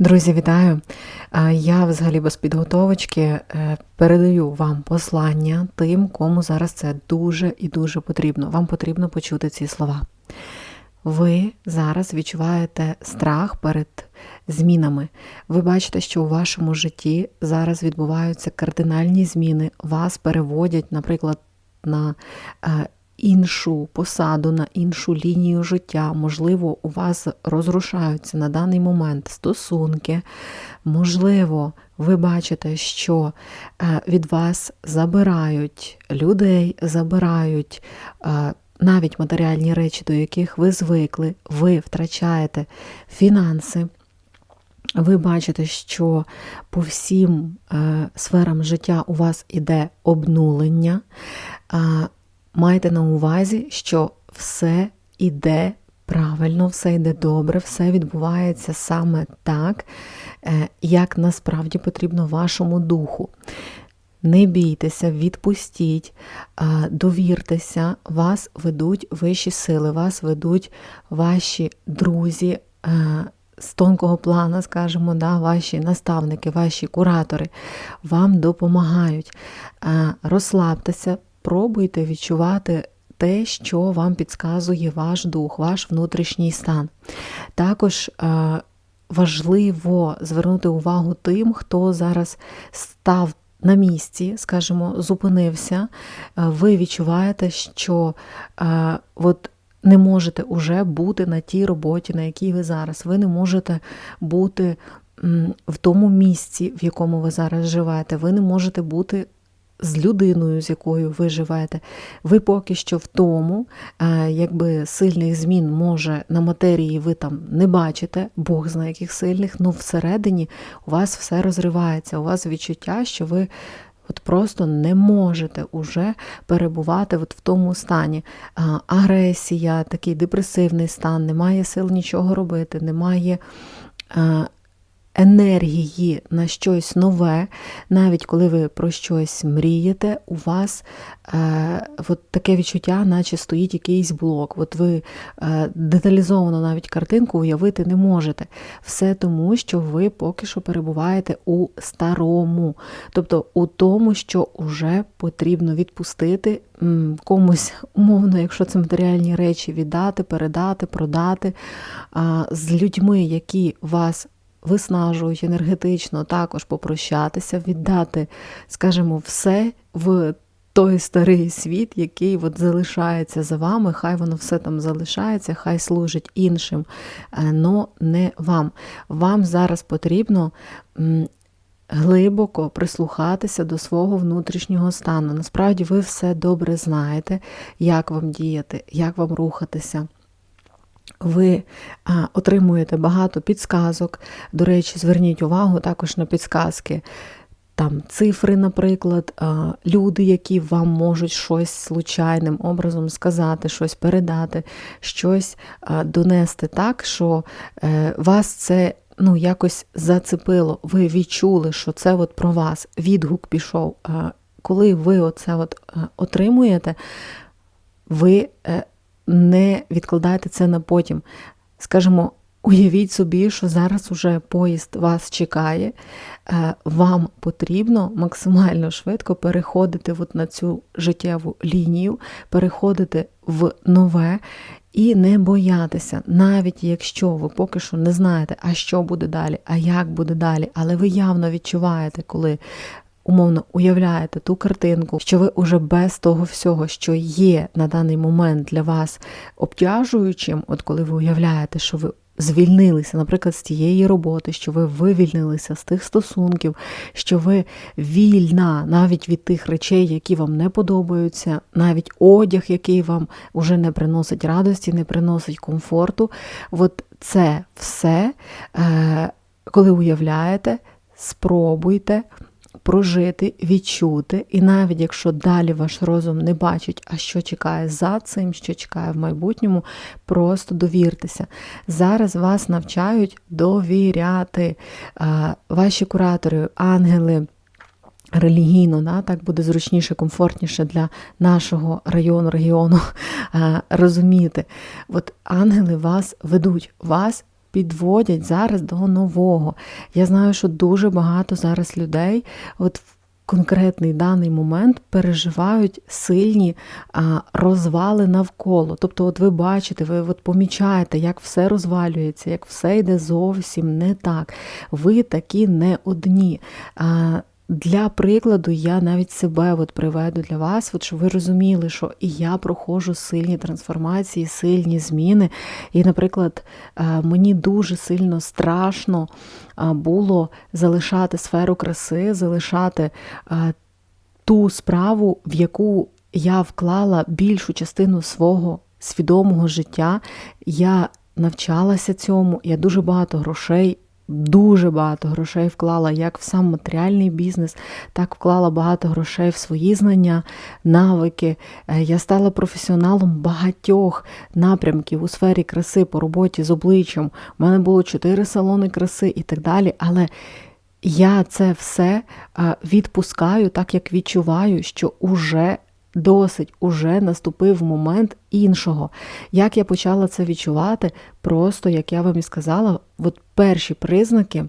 Друзі, вітаю! Я взагалі без підготовочки е, передаю вам послання тим, кому зараз це дуже і дуже потрібно. Вам потрібно почути ці слова. Ви зараз відчуваєте страх перед змінами. Ви бачите, що у вашому житті зараз відбуваються кардинальні зміни. Вас переводять, наприклад, на е, іншу посаду, на іншу лінію життя. Можливо, у вас розрушаються на даний момент стосунки. Можливо, ви бачите, що е, від вас забирають людей, забирають. е, Навіть матеріальні речі, до яких ви звикли, ви втрачаєте фінанси. Ви бачите, що по всім е, сферам життя у вас іде обнулення. Майте на увазі, що все іде правильно, все йде добре, все відбувається саме так, е, як насправді потрібно вашому духу. Не бійтеся, відпустіть, е, довіртеся, вас ведуть вищі сили, вас ведуть ваші друзі е, з тонкого плана, скажімо, да, ваші наставники, ваші куратори вам допомагають. Розслабтеся, пробуйте відчувати те, що вам підказує ваш дух, ваш внутрішній стан. Також е, важливо звернути увагу тим, хто зараз став на місці, скажімо, зупинився, е, ви відчуваєте, що е, от не можете уже бути на тій роботі, на якій ви зараз. Ви не можете бути в тому місці, в якому ви зараз живете. Ви не можете бути з людиною, з якою ви живете, ви поки що в тому, якби сильних змін може на матерії ви там не бачите, Бог знає яких сильних, ну всередині у вас все розривається, у вас відчуття, що ви. От просто не можете уже перебувати от в тому стані. Агресія, такий депресивний стан, немає сил нічого робити, немає енергії на щось нове, навіть коли ви про щось мрієте, у вас е, от таке відчуття, наче стоїть якийсь блок. От ви е, деталізовано навіть картинку уявити не можете. Все тому, що ви поки що перебуваєте у старому, тобто у тому, що вже потрібно відпустити. Комусь умовно, якщо це матеріальні речі, віддати, передати, продати з людьми, які вас виснажують енергетично, також попрощатися, віддати, скажімо, все в той старий світ, який от залишається за вами, хай воно все там залишається, хай служить іншим, але не вам. Вам зараз потрібно. Глибоко прислухатися до свого внутрішнього стану. Насправді ви все добре знаєте, як вам діяти, як вам рухатися ви отримуєте багато підсказок. До речі, зверніть увагу також на підсказки. Там цифри, наприклад, люди, які вам можуть щось случайним образом сказати, щось передати, щось донести так, що е, вас це ну, якось зацепило. Ви відчули, що це от про вас, відгук пішов. Коли ви оце от отримуєте, ви е, не відкладайте це на потім. Скажімо, уявіть собі, що зараз уже поїзд вас чекає, е, вам потрібно максимально швидко переходити от на цю життєву лінію, переходити в нове. І не боятися, навіть якщо ви поки що не знаєте, а що буде далі, а як буде далі, але ви явно відчуваєте, коли умовно уявляєте ту картинку, що ви уже без того всього, що є на даний момент для вас обтяжуючим, от коли ви уявляєте, що ви звільнилися, наприклад, з тієї роботи, що ви вивільнилися з тих стосунків, що ви вільна навіть від тих речей, які вам не подобаються, навіть одяг, який вам уже не приносить радості, не приносить комфорту. От це все, е, коли уявляєте, спробуйте прожити, відчути, і навіть якщо далі ваш розум не бачить, а що чекає за цим, що чекає в майбутньому, просто довіртеся. Зараз вас навчають довіряти. Ваші куратори, ангели. Релігійно, да, так буде зручніше, комфортніше для нашого району, регіону розуміти. От ангели вас ведуть, вас підводять зараз до нового. Я знаю, що дуже багато зараз людей, от в конкретний даний момент переживають сильні а, розвали навколо. Тобто, от ви бачите, ви от помічаєте, як все розвалюється, як все йде зовсім не так. Ви такі не одні. А, для прикладу, я навіть себе от приведу для вас, от щоб ви розуміли, що і я проходжу сильні трансформації, сильні зміни. І, наприклад, е, мені дуже сильно страшно е, було залишати сферу краси, залишати е, ту справу, в яку я вклала більшу частину свого свідомого життя. Я навчалася цьому, я дуже багато грошей дуже багато грошей вклала як в сам матеріальний бізнес, так вклала багато грошей в свої знання, навики. Е, я стала професіоналом багатьох напрямків у сфері краси по роботі з обличчям. У мене було чотири салони краси і так далі. Але я це все е, відпускаю, так як відчуваю, що уже Досить уже наступив момент іншого. Як я почала це відчувати, просто, як я вам і сказала, от перші признаки,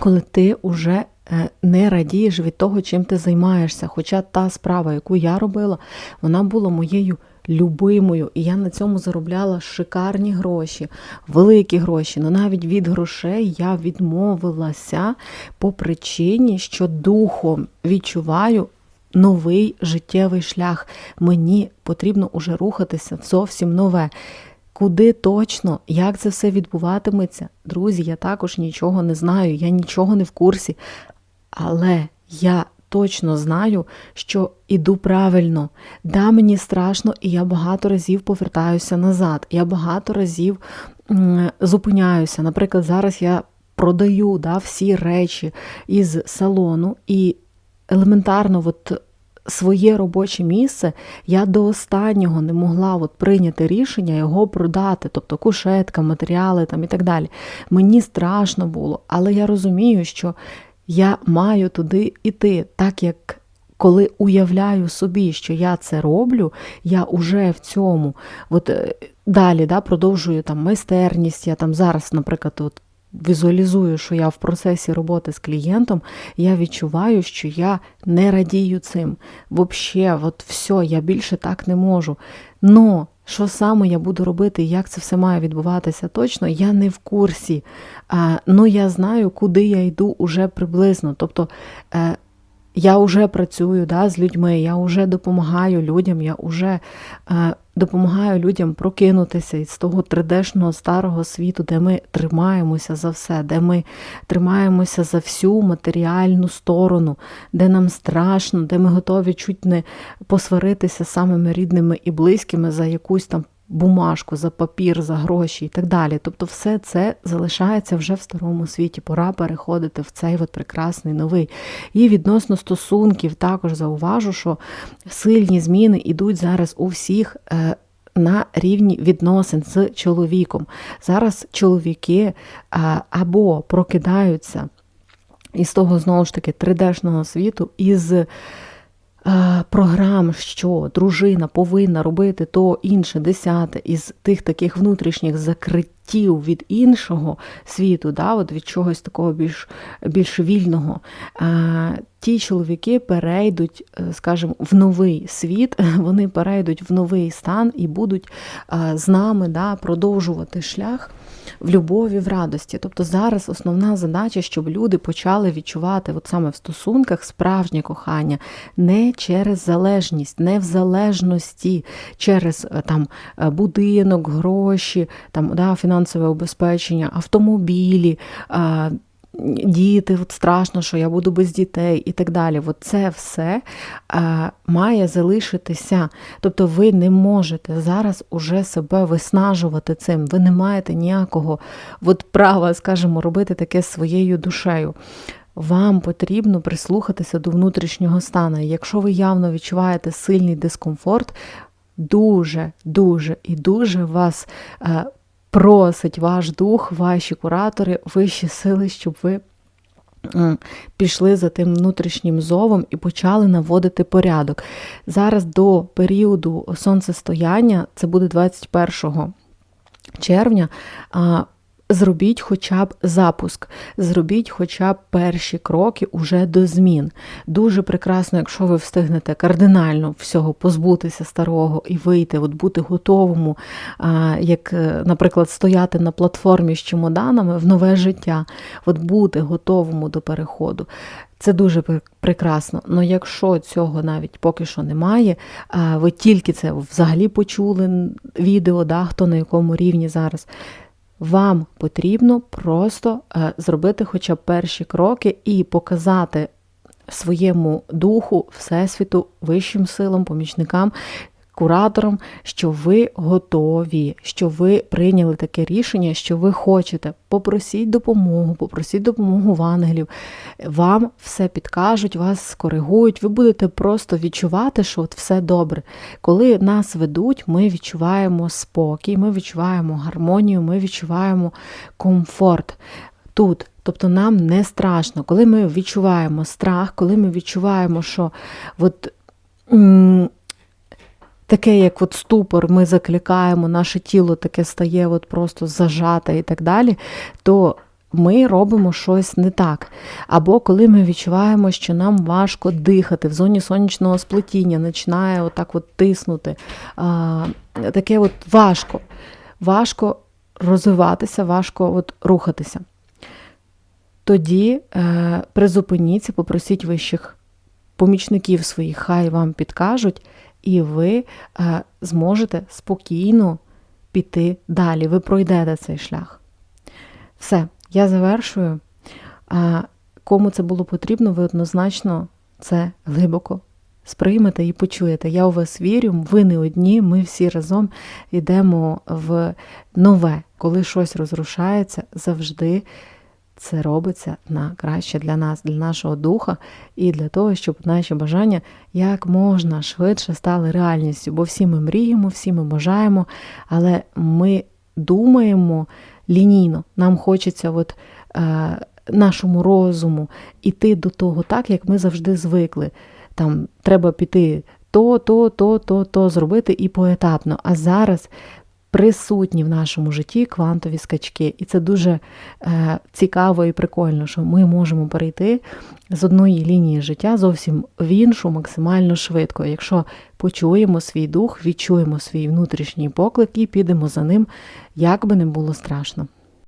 коли ти вже е, не радієш від того, чим ти займаєшся. Хоча та справа, яку я робила, вона була моєю любимою, і я на цьому заробляла шикарні гроші, великі гроші. але навіть від грошей я відмовилася по причині, що духом відчуваю новий життєвий шлях. Мені потрібно уже рухатися в зовсім нове. Куди точно, як це все відбуватиметься? Друзі, я також нічого не знаю, я нічого не в курсі. Але я точно знаю, що іду правильно. Да, мені страшно, і я багато разів повертаюся назад. Я багато разів зупиняюся. Наприклад, зараз я продаю да, всі речі із салону, і елементарно, от своє робоче місце я до останнього не могла от прийняти рішення його продати, тобто кушетка, матеріали там і так далі. Мені страшно було, але я розумію, що я маю туди іти, так як. Коли уявляю собі, що я це роблю, я уже в цьому. От е, далі да, продовжую там майстерність. Я там зараз, наприклад, от візуалізую, що я в процесі роботи з клієнтом, я відчуваю, що я не радію цим. Взагалі, от все, я більше так не можу. Но що саме я буду робити, як це все має відбуватися точно, я не в курсі. Ну я знаю, куди я йду уже приблизно. Тобто е, я вже працюю да, з людьми, я вже допомагаю людям, я вже е, допомагаю людям прокинутися із того 3D-шного старого світу, де ми тримаємося за все, де ми тримаємося за всю матеріальну сторону, де нам страшно, де ми готові чуть не посваритися самими рідними і близькими за якусь там бумажку, за папір, за гроші і так далі. Тобто, все це залишається вже в старому світі. Пора переходити в цей от прекрасний новий. І відносно стосунків також зауважу, що сильні зміни йдуть зараз у всіх. Е, на рівні відносин з чоловіком. Зараз чоловіки е, або прокидаються із того, знову ж таки, 3D-шного світу, із програм, що дружина повинна робити то інше, десяте із тих таких внутрішніх закриттів від іншого світу, да, от від чогось такого більш більш вільного, е, ті чоловіки перейдуть, е, скажімо, в новий світ, вони перейдуть в новий стан і будуть з нами да, продовжувати шлях в любові, в радості. Тобто зараз основна задача, щоб люди почали відчувати от саме в стосунках справжнє кохання не через залежність, не в залежності через е, там е, будинок, гроші, там да, фінансове обезпечення, автомобілі діти, от страшно, що я буду без дітей і так далі. От це все а, має залишитися. Тобто ви не можете зараз уже себе виснажувати цим. Ви не маєте ніякого от права, скажімо, робити таке своєю душею. Вам потрібно прислухатися до внутрішнього стану. Якщо ви явно відчуваєте сильний дискомфорт, дуже, дуже і дуже вас просить ваш дух, ваші куратори, вищі сили, щоб ви пішли за тим внутрішнім зовом і почали наводити порядок. Зараз до періоду сонцестояння, це буде 21 червня, Зробіть хоча б запуск, зробіть хоча б перші кроки уже до змін. Дуже прекрасно, якщо ви встигнете кардинально всього позбутися старого і вийти, от бути готовому, як, е, наприклад, стояти на платформі з чемоданами в нове життя, от бути готовому до переходу. Це дуже пр- прекрасно. Але якщо цього навіть поки що немає, ви тільки це взагалі почули відео, да, хто на якому рівні зараз. Вам потрібно просто е, зробити хоча б перші кроки і показати своєму духу, всесвіту, вищим силам, помічникам, кураторам, що ви готові, що ви прийняли таке рішення, що ви хочете. Попросіть допомогу, попросіть допомогу в ангелів. Вам все підкажуть, вас скоригують. Ви будете просто відчувати, що от все добре. Коли нас ведуть, ми відчуваємо спокій, ми відчуваємо гармонію, ми відчуваємо комфорт тут. Тобто нам не страшно, коли ми відчуваємо страх, коли ми відчуваємо, що от, таке, як от ступор, ми закликаємо, наше тіло таке стає от просто зажате і так далі, то ми робимо щось не так. Або коли ми відчуваємо, що нам важко дихати в зоні сонячного сплетіння, починає отак от тиснути. Таке от важко. Важко розвиватися, важко от рухатися. Тоді е, призупиніться, попросіть вищих помічників своїх, хай вам підкажуть, і ви е, зможете спокійно піти далі. Ви пройдете цей шлях. Все, я завершую. А кому це було потрібно, ви однозначно це глибоко сприймете і почуєте. Я у вас вірю, ви не одні, ми всі разом йдемо в нове. Коли щось розрушається, завжди це робиться на краще для нас, для нашого духа, і для того, щоб наші бажання як можна швидше стали реальністю. Бо всі ми мріємо, всі ми бажаємо, але ми думаємо лінійно. Нам хочеться от, е, нашому розуму іти до того так, як ми завжди звикли. Там треба піти то, то, то, то, то зробити і поетапно. А зараз присутні в нашому житті квантові скачки. І це дуже е, цікаво і прикольно, що ми можемо перейти з одної лінії життя зовсім в іншу максимально швидко. Якщо почуємо свій дух, відчуємо свій внутрішній поклик і підемо за ним, як би не було страшно.